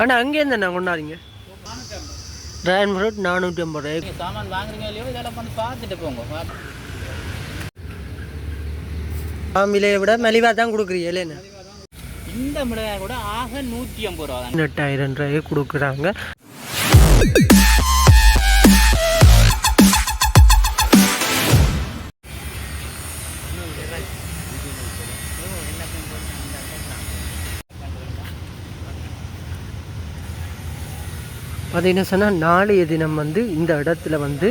அண்ணா அங்கேருந்து என்ன கொண்டாடிங்க dragon fruit நானூற்றி ஐம்பது ரூபாய். சாமான் வாங்குறீங்க இல்லையோ இதெல்லாம் வந்து பார்த்துட்டு போங்க. விலையை விட மலிவாக தான் கொடுக்குறீங்க இல்லைன்னு இந்த மிளகாய் கூட ஆக நூற்றி ஐம்பது ரூபா தான். பதினெட்டாயிரம் ரூபாயை கொடுக்குறாங்க. அது என்ன சொன்னால் நாளைய தினம் வந்து இந்த இடத்துல வந்து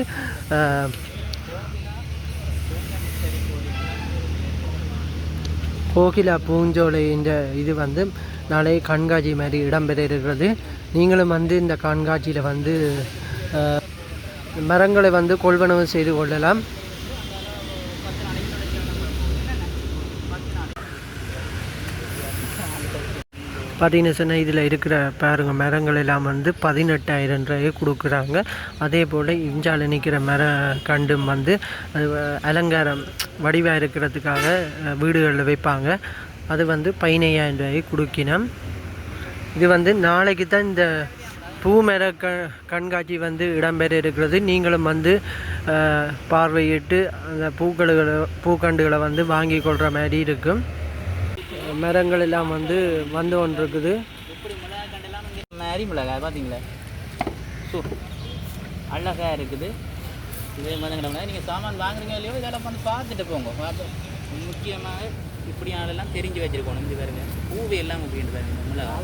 கோகிலா பூஞ்சோலை இந்த இது வந்து நாளை கண்காட்சி மாதிரி இடம்பெற இருக்கிறது. நீங்களும் வந்து இந்த கண்காட்சியில் வந்து மரங்களை வந்து கொள்வனவு செய்து கொள்ளலாம். பார்த்தீங்கன்னு சொன்னால் இதில் இருக்கிற பாருங்க மரங்கள் எல்லாம் வந்து பதினெட்டாயிரம் ரூபாய் கொடுக்குறாங்க. அதே போல் இஞ்சால் நிற்கிற மர கண்டும் வந்து அது அலங்காரம் வடிவாக இருக்கிறதுக்காக வீடுகளில் வைப்பாங்க. அது வந்து பதினையாயிரம் ரூபாய் கொடுக்கினோம். இது வந்து நாளைக்கு தான் இந்த பூமர க கண்காட்சி வந்து இடம்பெற இருக்கிறது. நீங்களும் வந்து பார்வையிட்டு அந்த பூக்களை பூக்கண்டுகளை வந்து வாங்கி கொள்கிற மாதிரி இருக்கும். மரங்கள் எல்லாம் வந்து வந்து இப்படி கண்டெல்லாம் இங்கே அரி மிளகாய் பார்த்தீங்களா? ஸோ அழகாக இருக்குது. இதே மாதிரி மிளகாய் நீங்கள் சாமான் வாங்குறீங்க இல்லையோ இதெல்லாம் வந்து பார்த்துட்டு போங்க. பார்த்து முக்கியமாக இப்படியானெல்லாம் தெரிஞ்சு வச்சிருக்கணும். இந்த பாருங்க. பூவு எல்லாம் இப்படின்ட்டு பாருங்க. மிளகாய்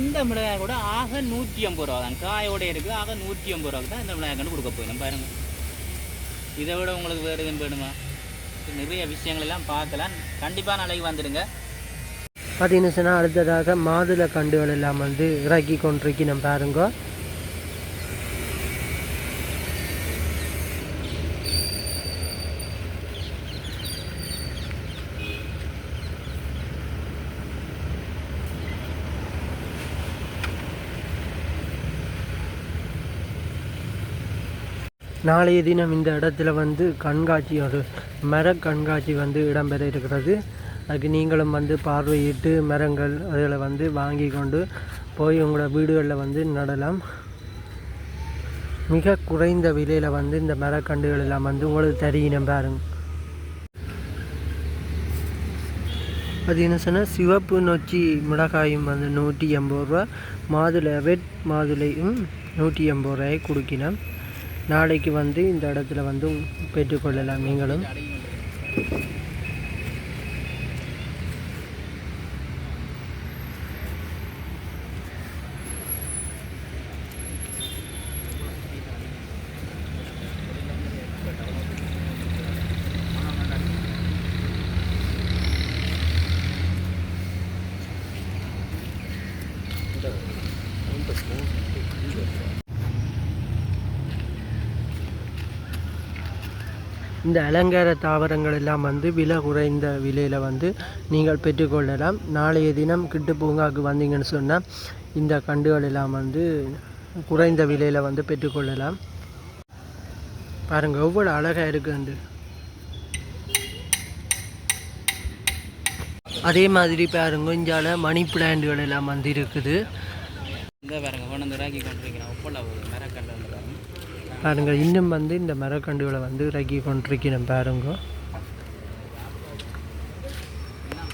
இந்த மிளகாய் கூட ஆக நூற்றி ஐம்பது ரூபா தான் காயோட இருக்குது ஆக நூற்றி ஐம்பது ரூபாய்க்கு தான் இந்த மிளகாய் கண்டு கொடுக்க போயிடும். பாருங்க. இதை விட உங்களுக்கு வேறு எதுவும் வேணுமா? நிறைய விஷயங்கள் எல்லாம் பார்க்கலாம். கண்டிப்பாக நாளைக்கு வந்துடுங்க. பார்த்தீங்கன்னு சொன்னால் அடுத்ததாக மாதுளை கண்டுகள் எல்லாம் வந்து இறக்கி கொண்டிருக்கணும் பாருங்க. நாளைய தினம் இந்த இடத்துல வந்து கண்காட்சி ஒரு மர கண்காட்சி வந்து இடம்பெற இருக்கிறது. அதுக்கு நீங்களும் வந்து பார்வையிட்டு மரங்கள் அதில் வந்து வாங்கி கொண்டு போய் உங்களோட வீடுகளில் வந்து நடலாம். மிக குறைந்த விலையில் வந்து இந்த மரக்கண்டுகள் எல்லாம் வந்து உங்களுக்கு தெரியும் பாருங்க. அது என்ன சொன்னால் சிவப்பு நொச்சி மிளகாயும் வந்து நூற்றி எண்பது ரூபா மாதுளை வெட் மாதுளையும் நூற்றி எண்பது ரூபாயை கொடுக்கினோம் நாளைக்கு வந்து இந்த இடத்துல வந்து பெற்றுக்கொள்ளலாம். நீங்களும்? இந்த அலங்கார தாவரங்கள் எல்லாம் வந்து விலை குறைந்த விலையில் வந்து நீங்கள் பெற்றுக்கொள்ளலாம். நாளைய தினம் கிட்டு பூங்காவுக்கு வந்தீங்கன்னு சொன்னால் இந்த கண்டுகள் எல்லாம் வந்து குறைந்த விலையில் வந்து பெற்றுக்கொள்ளலாம். பாருங்கள் எவ்வளோ அழகாக இருக்குண்டு அதே மாதிரி பாருங்க இஞ்சால மணி பிளான்ட்டுகள் எல்லாம் வந்து இருக்குது. இந்த பாருங்க கொண்டு வந்து இறக்கி கொண்டு வைக்கிறேன் மரக்கண்டு பாருங்க இன்னும் வந்து இந்த மரக்கண்டுகளை வந்து இறக்கி கொண்டிருக்கிறேன் பாருங்க. எல்லாம்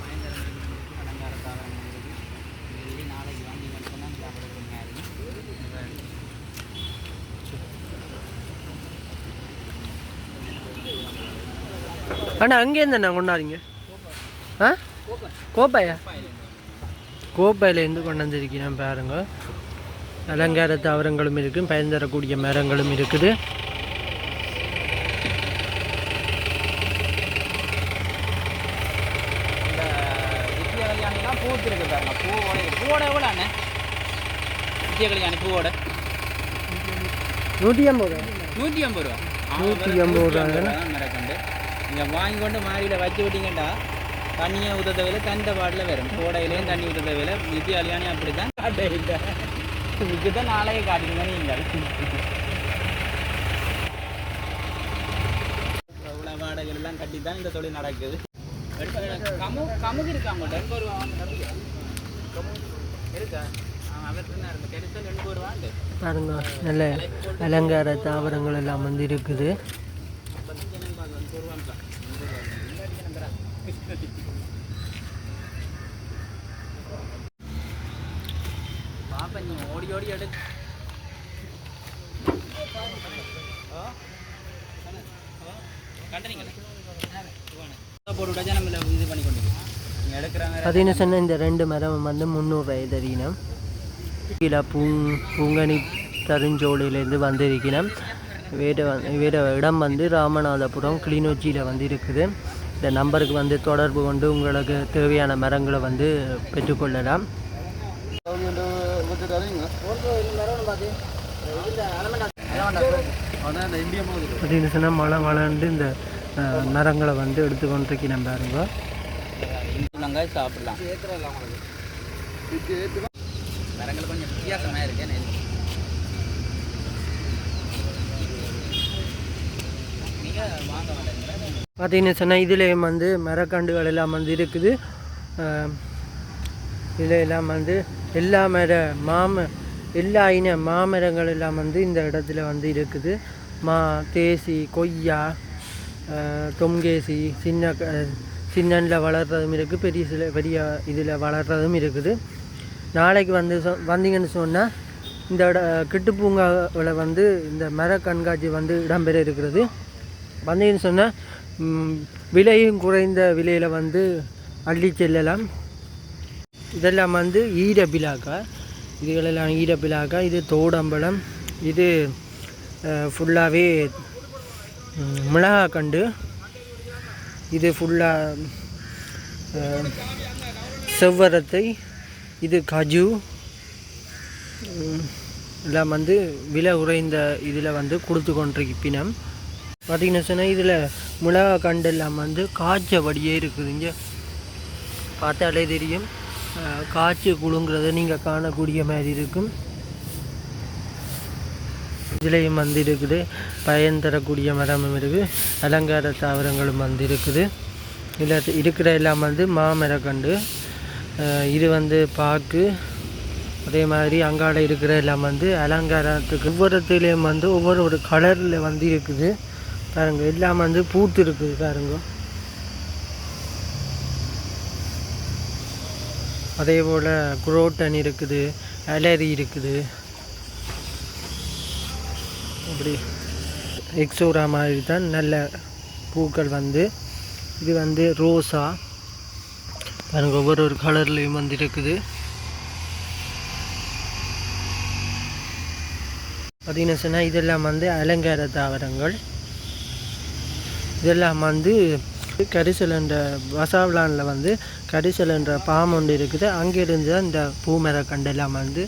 அண்ணா அங்கேருந்து என்ன கொண்டாடிங்க ஆ? கோப்பாயா? கோப்பையிலேருந்து கொண்டு வந்திருக்கிறேன் பாருங்க. அலங்கார தாவரங்களும் இருக்குது பயன் தரக்கூடிய மரங்களும் இருக்குது. நூற்றி ஐம்பது ரூபா. நூற்றி ஐம்பது ரூபா. நூற்றி ஐம்பது ரூபா நீங்கள் வாங்கி கொண்டு. மாடியில் வச்சு விட்டீங்கடா தண்ணியை ஊற்ற தேவையில்ல தண்ட பாட்டில் வரும். கோடையிலையும் தண்ணி ஊற்ற தேவையில்ல வித்திய கல்யாணி அப்படி தான் தான் நாளைக்கு காட்டுங்க நீங்கள் எவ்வளோ வாடகைகள் எல்லாம் கட்டி தான் இந்த தொழில் நடக்குது. கமு கமுகு இருக்கா உங்கள்கிட்ட எண்பது ரூபா இருக்கா? பாருங்க நல்ல அலங்கார தாவரங்கள் எல்லாம் வந்து இருக்குது. ஓடி ஓடி எடு போட்டு சொன்ன இந்த ரெண்டு மரம் வந்து முந்நூறுரூவாய் தரீனம் கீழே பூங் பூங்கனி தருஞ்சோலையிலேருந்து வந்திருக்கிறேன் வேற வேட இடம் வந்து ராமநாதபுரம் கிளிநொச்சியில் வந்து இருக்குது இந்த நம்பருக்கு வந்து தொடர்பு கொண்டு உங்களுக்கு தேவையான மரங்களை வந்து பெற்றுக்கொள்ளலாம். அப்படின்னு சொன்னால் மழை மழைண்டு இந்த மரங்களை வந்து எடுத்துக்கொண்டிருக்கிறேன் பாருங்க. வெங்காயம் சாப்பிடலாம் மரங்கள் கொஞ்சம் வித்தியாசமாக இருக்கேன் பார்த்தீங்கன்னு சொன்னால் இதுலேயும் வந்து மரக்கண்டுகள் எல்லாம் வந்து இருக்குது. இதில் எல்லாம் வந்து எல்லா மர மாம எல்லா இன மாமரங்கள் எல்லாம் வந்து இந்த இடத்துல வந்து இருக்குது. மா தேசி கொய்யா தொங்கேசி சின்ன சின்னனில் வளர்கிறதும் இருக்குது பெரிய சில பெரிய இதில் வளர்கிறதும் இருக்குது. நாளைக்கு வந்து சொ வந்தீங்கன்னு சொன்னால் இந்த இட கிட்டுப்பூங்காவில் வந்து இந்த மர கண்காட்சி வந்து இடம்பெற இருக்கிறது. வந்தீங்கன்னு சொன்னால் விலையும் குறைந்த விலையில் வந்து அள்ளி செல்லலாம். இதெல்லாம் வந்து ஈரபிலாக்கா இதுகளெல்லாம் ஈரபிலாக்கா இது தோடம்பழம் இது ஃபுல்லாகவே மிளகாக்கண்டு. இது ஃபுல்லாக செவ்வரத்தை இது கஜு எல்லாம் வந்து விலை உறைந்த இதில் வந்து கொடுத்து கொண்டிருப்பினம் பார்த்திங்கன்னா சொன்னால் இதில் மிளகா கண்டு எல்லாம் வந்து காய்ச்சபடியே இருக்குது. இங்கே பார்த்தாலே தெரியும். காய்ச்சி குழுங்கிறத நீங்கள் காணக்கூடிய மாதிரி இருக்கும். இதுலேயும் வந்து இருக்குது. பயன் தரக்கூடிய மரமும் இருக்குது. அலங்கார தாவரங்களும் வந்து இருக்குது. இதில் இருக்கிற எல்லாம் வந்து மாமரக்கண்டு இது வந்து பாக்கு. அதே மாதிரி அங்காட இருக்கிற எல்லாம் வந்து அலங்காரத்துக்கு ஒவ்வொருத்திலையும் வந்து ஒவ்வொரு ஒரு கலரில் வந்து இருக்குது. பாருங்க எல்லாம் வந்து பூத்து இருக்குது பாருங்கள் அதே போல் குரோட்டன் இருக்குது அலரி இருக்குது. அப்படி எக்ஸோரா மாதிரி தான் நல்ல பூக்கள் வந்து. இது வந்து ரோஸா பாருங்க ஒவ்வொரு ஒரு கலர்லேயும் வந்து இருக்குது. பார்த்தீங்கன்னா சொன்னால் இதெல்லாம் வந்து அலங்கார தாவரங்கள். இதெல்லாம் வந்து கரிசல் என்ற வசாவிலானில் வந்து கரிசல் என்ற பாம் ஒன்று இருக்குது. அங்கேருந்து தான் இந்த பூமர கண்டெல்லாம் வந்து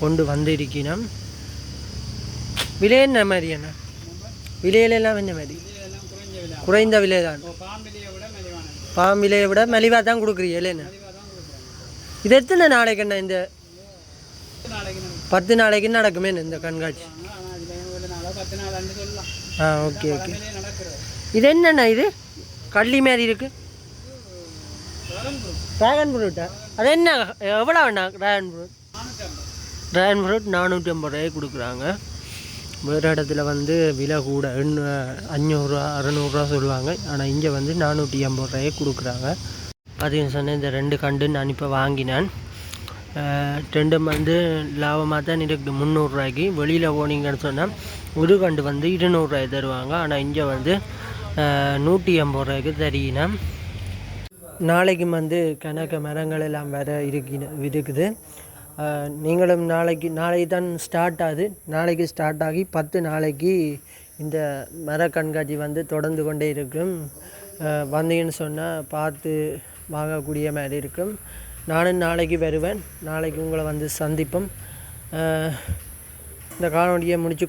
கொண்டு வந்திருக்கணும். விலை என்ன மாதிரி என்ன? விலையிலெல்லாம் என்ன மாதிரி? குறைந்த விலை தான். பாம் விலையை விட மலிவாக தான் கொடுக்குறீங்க இல்லைண்ணா இது எத்தனை நாளைக்கு என்ன இந்த பத்து நாளைக்கு நடக்குமே இந்த கண்காட்சி? ஆ ஓகே ஓகே. இது என்னண்ணா இது? கள்ளி மாதிரி இருக்குது ட்ராகன் ஃப்ரூட்டா அது என்ன? எவ்வளோ வேணா ட்ராகன் ஃப்ரூட் ட்ராகன் ஃப்ரூட் நானூற்றி ஐம்பது ரூபாய்க்கு கொடுக்குறாங்க. வேறு இடத்துல வந்து விலை கூட எண்ணூ அஞ்சூறுரூவா அறநூறுரூவா சொல்லுவாங்க. ஆனால் இங்கே வந்து நானூற்றி ஐம்பது ரூபாய்க்கு கொடுக்குறாங்க. அதுன்னு சொன்னேன் இந்த ரெண்டு கண்டு நான் இப்போ வாங்கினேன். ரெண்டு ரெண்டும் வந்து லாபமாக தான் இருக்குது முந்நூறுரூவாய்க்கு வெளியில் போனீங்கன்னு சொன்னால் ஒரு கண்டு வந்து இருநூறுவாய் தருவாங்க. ஆனால் இங்கே வந்து நூற்றி ஐம்பது ரூபாய்க்கு தரீங்கன்னா நாளைக்கு வந்து கணக்கு மரங்கள் எல்லாம் வேற இருக்கின இருக்குது. நீங்களும் நாளைக்கு நாளைக்கு தான் ஸ்டார்ட் ஆகுது. நாளைக்கு ஸ்டார்ட் ஆகி பத்து நாளைக்கு இந்த மர கண்காட்சி வந்து தொடர்ந்து கொண்டே இருக்கும். வந்தீங்கன்னு சொன்னால் பார்த்து வாங்கக்கூடிய மாதிரி இருக்கும். நானும் நாளைக்கு வருவேன். நாளைக்கு உங்களை வந்து சந்திப்போம். இந்த காணொலியை முடிச்சு